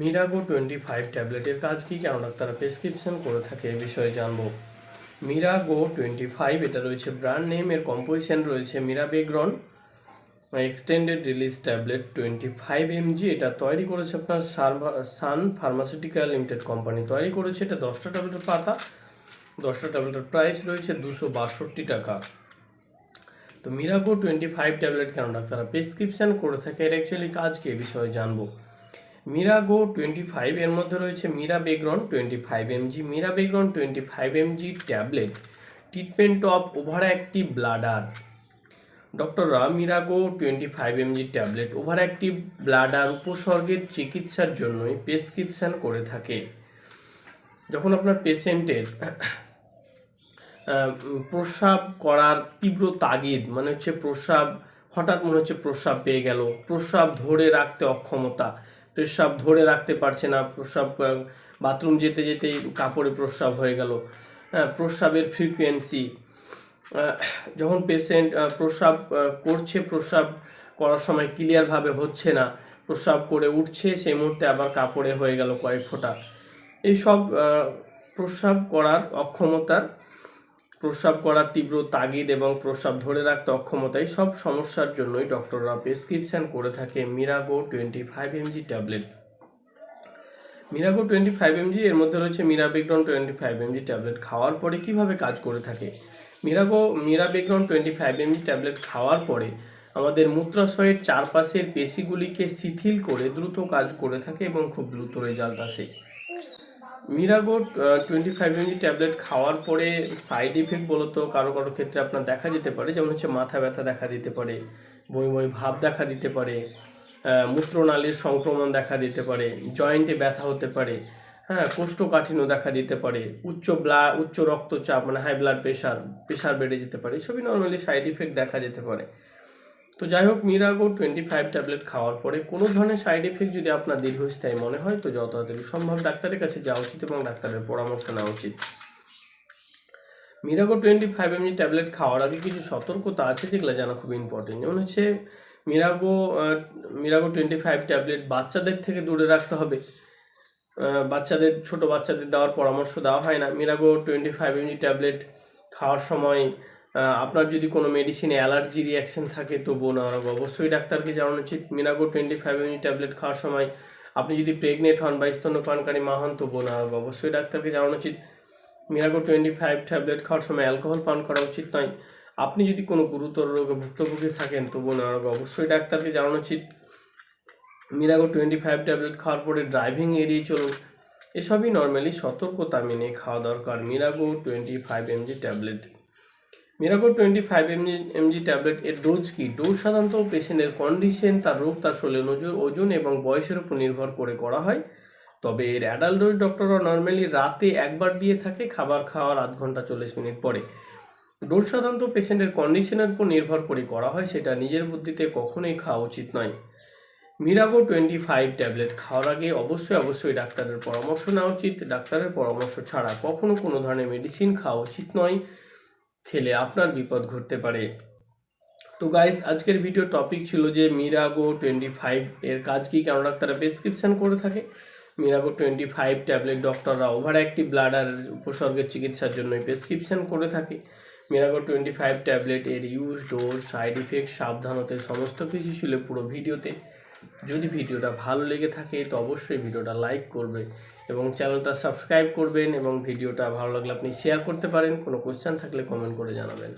মিরাগো twenty five ট্যাবলেটের কাজ কী? কেন ডাক্তাররা প্রেসক্রিপশন করে থাকে, এ বিষয়ে জানব। মিরাগো টোয়েন্টি ফাইভ এটা রয়েছে ব্র্যান্ড নেম এর কম্পোজিশন রয়েছে mirabegron extended release tablet twenty five MG এটা তৈরি করেছে আপনার সান ফার্মাসিউটিক্যাল লিমিটেড কোম্পানি তৈরি করেছে, এটা দশটা ট্যাবলেটের পাতা। দশটা ট্যাবলেটের প্রাইস রয়েছে দুশো বাষট্টি টাকা। তো মিরাগো টোয়েন্টি ফাইভ ট্যাবলেট কেন ডাক্তাররা প্রেসক্রিপশন করে থাকে, এর অ্যাকচুয়ালি কাজ কি? এ বিষয়ে জানব। মিরাগো টোয়েন্টি ফাইভ এর মধ্যে রয়েছে mirabegron twenty five MG mirabegron twenty five MG tablet treatment of over active bladder ডক্টররা Mirago twenty five MG tablet over active bladder উপসর্গের চিকিৎসার জন্যই প্রেসক্রিপশন করে থাকে। যখন আপনার পেশেন্টের প্রস্রাব করার তীব্র তাগিদ মানে হচ্ছে প্রস্রাব হঠাৎ মনে হচ্ছে প্রস্রাব পেয়ে গেল প্রস্রাব ধরে রাখতে অক্ষমতা প্রস্রাব ধরে রাখতে পারছে না প্রস্রাব বাথরুম যেতে যেতেই কাপড়ে প্রস্রাব হয়ে গেল। হ্যাঁ প্রস্রাবের ফ্রিকোয়েন্সি যখন পেশেন্ট প্রস্রাব করছে প্রস্রাব করার সময় ক্লিয়ারভাবে হচ্ছে না প্রস্রাব করে উঠছে সেই মুহূর্তে আবার কাপড়ে হয়ে গেল কয়েক ফোঁটা। এইসব আহ, প্রস্রাব করার অক্ষমতার প্রস্রাব করার তীব্র তাগিদ এবং প্রস্রাব ধরে রাখতে অক্ষমতা এই সব সমস্যার জন্যই ডক্টররা প্রেসক্রিপশন করে থাকে Mirago twenty five MG tablet. Mirago twenty five MG, এর মধ্যে রয়েছে mirabegron twenty five MG tablet খাওয়ার পরে কীভাবে কাজ করে থাকে? Mirago, mirabegron twenty five MG tablet খাওয়ার পরে আমাদের মূত্রাশয়ের চারপাশের পেশিগুলিকে শিথিল করে দ্রুত কাজ করে থাকে এবং খুব দ্রুত রেজাল্ট আসে। Mirago twenty five MG tablet খাওয়ার পরে সাইড ইফেক্ট বলতো কারও কারও ক্ষেত্রে আপনার দেখা যেতে পারে যেমন হচ্ছে মাথা ব্যথা দেখা দিতে পারে বই বই ভাব দেখা দিতে পারে আহ, মূত্রনালীর সংক্রমণ দেখা দিতে পারে জয়েন্টে ব্যথা হতে পারে হ্যাঁ কোষ্ঠকাঠিন্য দেখা দিতে পারে উচ্চ ব্লা উচ্চ রক্তচাপ মানে হাই ব্লাড প্রেশার প্রেশার বেড়ে যেতে পারে এসবই নর্মালি সাইড ইফেক্ট দেখা যেতে পারে। তো যাই হোক মিরাগো টোয়েন্টি ফাইভ ট্যাবলেট খাওয়ার পরে কোনো ধরনের সাইড এফেক্ট যদি আপনার দীর্ঘস্থায়ী মনে হয়, তো যত সম্ভব ডাক্তারের কাছে যাওয়া উচিত এবং ডাক্তারের পরামর্শ নেওয়া উচিত। Mirago twenty five MG tablet খাওয়ার আগে কিছু সতর্কতা আছে যেগুলো জানা খুব ইম্পর্টেন্ট যেমন হচ্ছে Mirago Mirago twenty five tablet বাচ্চাদের থেকে দূরে রাখতে হবে। বাচ্চাদের, ছোট বাচ্চাদের দেওয়ার পরামর্শ দেওয়া হয় না। Mirago twenty five MG tablet খাওয়ার সময় আপনার যদি কোনো মেডিসিনে অ্যালার্জি রিয়াকশন থাকে, তবুও নেওয়ার আগে অবশ্যই ডাক্তারকে জানানো উচিত, Mirago twenty five MG tablet খাওয়ার সময় আপনি যদি প্রেগনেন্ট হন বা স্তন্যপানকারী মা হন, তবুও নেওয়ার আগে অবশ্যই ডাক্তারকে জানানো উচিত, মিনাগো টোয়েন্টি ফাইভ ট্যাবলেট খাওয়ার সময় অ্যালকোহল পান করা উচিত নয়। আপনি যদি কোনো গুরুতর রোগে ভুক্তভোগী থাকেন, তবুও নেওয়ার আগে অবশ্যই ডাক্তারকে জানানো উচিত, মিনাগো টোয়েন্টি ফাইভ ট্যাবলেট খাওয়ার পরে ড্রাইভিং এড়িয়ে চলুন। এসবই নর্মালি সতর্কতা মেনে খাওয়া দরকার Mirago twenty five MG tablet Mirago twenty five MG MG tablet এর ডোজ কি? ডোজ সাধারণত পেশেন্টের কন্ডিশন তার রোগ, তার শরীরের ওজন ওজন এবং বয়সের উপর নির্ভর করে করা হয়। তবে এর অ্যাডাল্ট ডোজ ডক্টররা নর্মালি রাতে একবার দিয়ে থাকে, খাবার খাওয়ার আধ ঘণ্টা চল্লিশ মিনিট পরে। ডোজ সাধারণত পেশেন্টের কন্ডিশনের উপর নির্ভর করে করা হয়, সেটা নিজের বুদ্ধিতে কখনোই খাওয়া উচিত নয়। মিরাগো টোয়েন্টি ফাইভ ট্যাবলেট খাওয়ার আগে অবশ্যই অবশ্যই ডাক্তারের পরামর্শ নেওয়া উচিত। ডাক্তারের পরামর্শ ছাড়া কখনো কোনো ধরনের মেডিসিন খাওয়া উচিত নয়। খেলে আপনার বিপদ ঘটতে পারে। তো গাইস আজকের ভিডিও টপিক ছিল যে মিরাগো টোয়েন্টি ফাইভ এর কাজ কি? কেন ডাক্তাররা প্রেসক্রিপশান করে থাকে। মিরাগো টোয়েন্টি ফাইভ ট্যাবলেট ডক্টররা ওভার অ্যাক্টিভ ব্লাডার উপসর্গের চিকিৎসার জন্য প্রেসক্রিপশন করে থাকে। মিরাগো টোয়েন্টি ফাইভ ট্যাবলেট এর ইউজ ডোজ সাইড ইফেক্ট সাবধানতা সমস্ত কিছু ছিল পুরো ভিডিওতে যদি ভিডিওটা ভালো লেগে থাকে, তো অবশ্যই ভিডিওটা লাইক করবে এবং চ্যানেলটা সাবস্ক্রাইব করবেন এবং ভিডিওটা ভালো লাগলে আপনি শেয়ার করতে পারেন। কোনো কোশ্চেন থাকলে কমেন্ট করে জানাবেন।